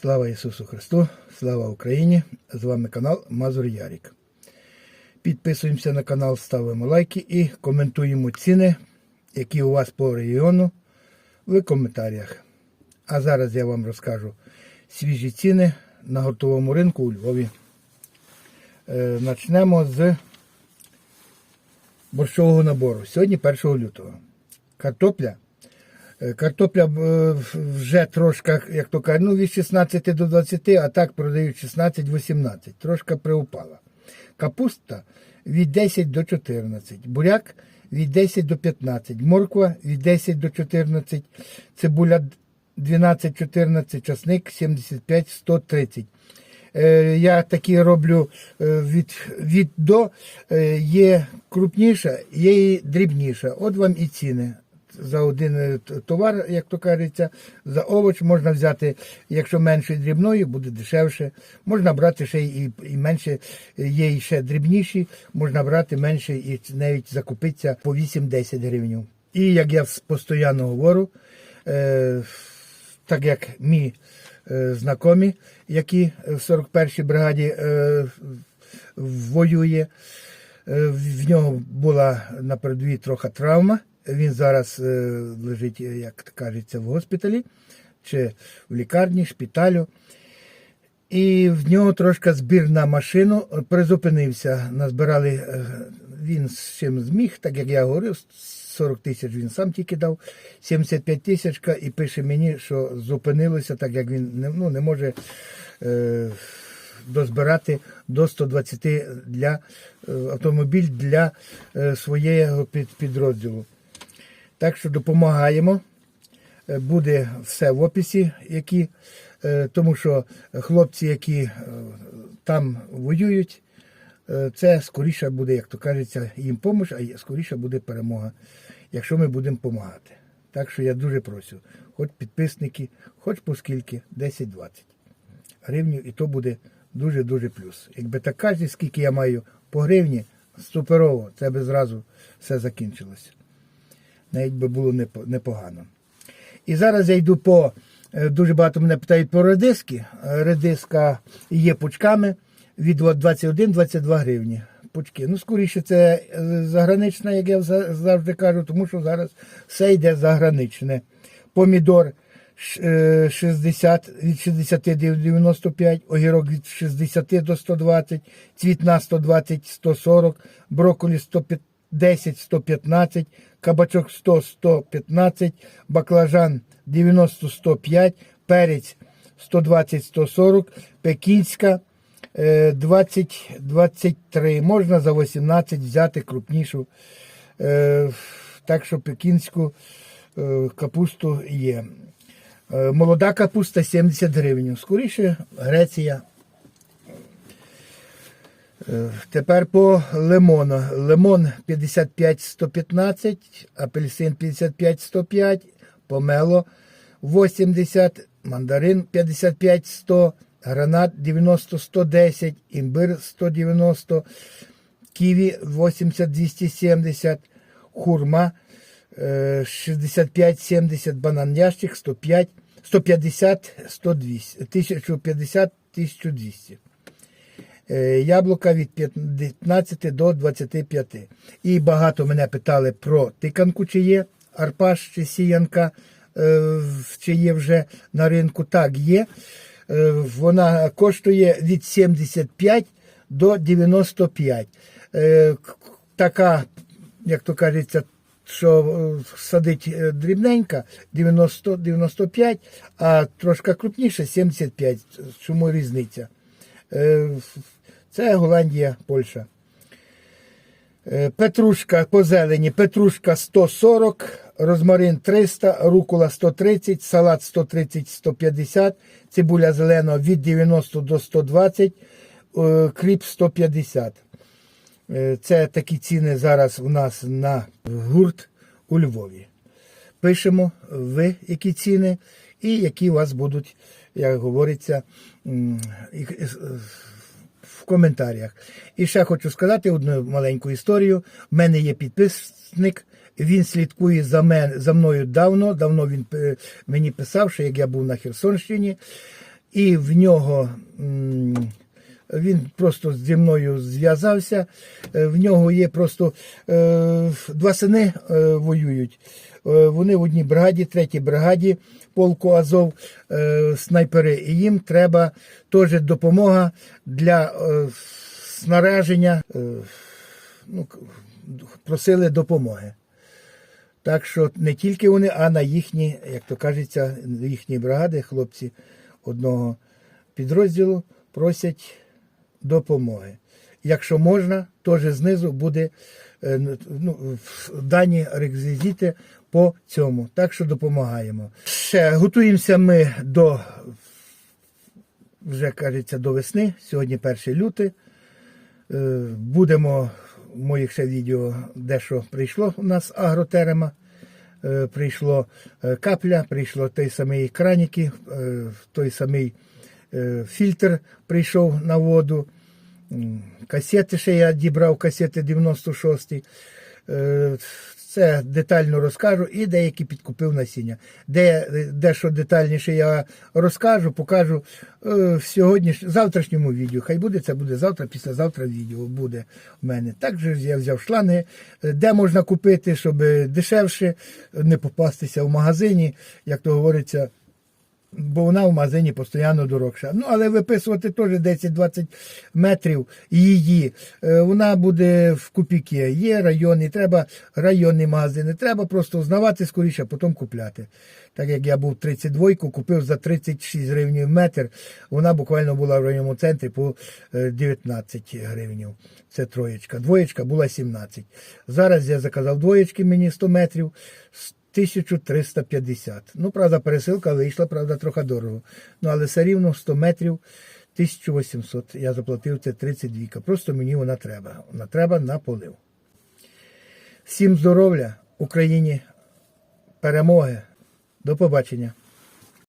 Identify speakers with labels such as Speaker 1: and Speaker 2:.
Speaker 1: Слава Ісусу Христу, слава Україні! З вами канал Мазур Ярік. Підписуємося на канал, ставимо лайки і коментуємо ціни, які у вас по регіону в коментарях. А зараз я вам розкажу свіжі ціни на гуртовому ринку у Львові. Е, Начнемо з борщового набору. Сьогодні 1 лютого. Картопля. Е, Картопля е, вже трошки, як то кажуть, ну від 16 до 20, а так продають 16-18. Трошки приупала. Капуста від 10 до 14. Буряк від 10 до 15. Морква від 10 до 14. Цибуля 12-14. Часник 75-130. Е, Я такі роблю від, від до. Є крупніша, є і дрібніша. От вам і ціни. За один е, товар, як то кажеться, за овоч можна взяти, якщо менше дрібної, буде дешевше. Можна брати ще і, і менше, е, є і ще дрібніші, можна брати менше і навіть закупитися по 8-10 гривень. І як я постійно говорю, е, так як мій е, знайомі, які в 41-й бригаді е, воює, е, в нього була на трохи травма. Він зараз е, лежить, е, як кажеться, в госпіталі чи в лікарні, шпиталю. І в нього трошки збір на машину е, призупинився. Назбирали він з чим зміг, так як я говорив, 40 тисяч він сам тільки дав, 75 тисяч і пише мені, що зупинилося, так як він не, ну, не може е, дозбирати до 120 для е, автомобіль для е, своєго під, підрозділу. Так що допомагаємо. Е, Буде все в описі, які, е, тому що хлопці, які е, там воюють, це скоріше буде, як то кажеться, їм помощь, а скоріше буде перемога, якщо ми будемо допомагати. Так що я дуже прошу, хоч підписники, хоч по скільки, 10-20 гривнів, і то буде дуже-дуже плюс. Якби так кожен, скільки я маю по гривні, суперово, це би зразу все закінчилося. Навіть би було непогано. І зараз я йду по. е, Дуже багато мене питають про редиски. Е, Редиска є пучками від 21-22 гривні. Пучки. Ну, скоріше, це е, загранична, як я завжди кажу, тому що зараз все йде заграничне. Помідор е, 60, від 60 до 95, огірок від 60 до 120, цвітна 120, 140, брокколі 110, 115, кабачок 100, 115, баклажан 90, 105, перець 120, 140, пекінська е, 20, 23. Можна за 18 взяти крупнішу. Е, Так що пекінську е, капусту є. Е, Молода капуста 70 гривень. Скоріше Греція. Е, Тепер по лимону. Лимон 55-115, апельсин 55-105, помело 80, мандарин 55-100, гранат 90-110, імбир 190, ківі 80-270, хурма е, 65-70, банан ящик 105, 150, 120, 1050, 1200. Е, Яблука від 15 до 25. І багато мене питали про тиканку, чи є арпаш чи сіянка, е, чи є вже на ринку. Так, є. Е, Вона коштує від 75 до 95. Е, Така, як то кажеться, що е, садить е, дрібненька 90-95, а трошки крупніше 75. Чому різниця? Е, Це Голландія, Польща. Е, Петрушка по зелені, петрушка 140, розмарин 300, рукола 130, салат 130-150, цибуля зелена від 90 до 120, е, кріп 150. Е, Це такі ціни зараз у нас на гурт у Львові. Пишемо ви, які ціни, і які у вас будуть, як говориться, в коментарях. І ще хочу сказати одну маленьку історію. У мене є підписник, він слідкує за, мен, за мною давно. Давно він е, мені писав, що як я був на Херсонщині. і в нього він просто зі мною зв'язався. Е, В нього є просто е, два сини воюють. Е, Вони в одній бригаді, третій бригаді полку Азов, е, снайпери. І їм треба теж допомога для е, снаряження. Е, ну, просили допомоги. Так що не тільки вони, а на їхні, як то кажеться, їхні бригади, хлопці одного підрозділу просять допомоги. Якщо можна, теж знизу буде е, ну, дані реквізити по цьому. Так що допомагаємо. Ще готуємося ми до вже кажеться до весни. Сьогодні 1 лютий. Е, Будемо в моїх ще відео дещо прийшло у нас агротерема. Е, Прийшло капля, прийшло той самий краніки, той самий фільтр прийшов на воду. Касети ще я дібрав, касети 96 Е, Це детально розкажу і деякі підкупив насіння. Де, дещо детальніше я розкажу, покажу е, в сьогодніш... завтрашньому відео. Хай буде, це буде завтра, післязавтра відео буде в мене. Також я взяв шланги, е, де можна купити, щоб дешевше не попастися в магазині, як то говориться бо вона в магазині постійно дорогша. Ну, але виписувати теж 10-20 метрів її. Е, Вона буде в копійки. Є районні, треба районні магазини. Треба просто узнавати скоріше, а потім купляти. Так як я був 32 купив за 36 гривень метр. Вона буквально була в районному центрі по е, 19 гривень. Це троєчка. Двоєчка була 17. Зараз я заказав двоєчки мені 100 метрів. 1350. Ну, правда, пересилка вийшла, правда, трохи дорого. Ну, але все рівно 100 метрів 1800. Я заплатив це 32. Просто мені вона треба. Вона треба на полив. Всім здоров'я, Україні, перемоги. До побачення.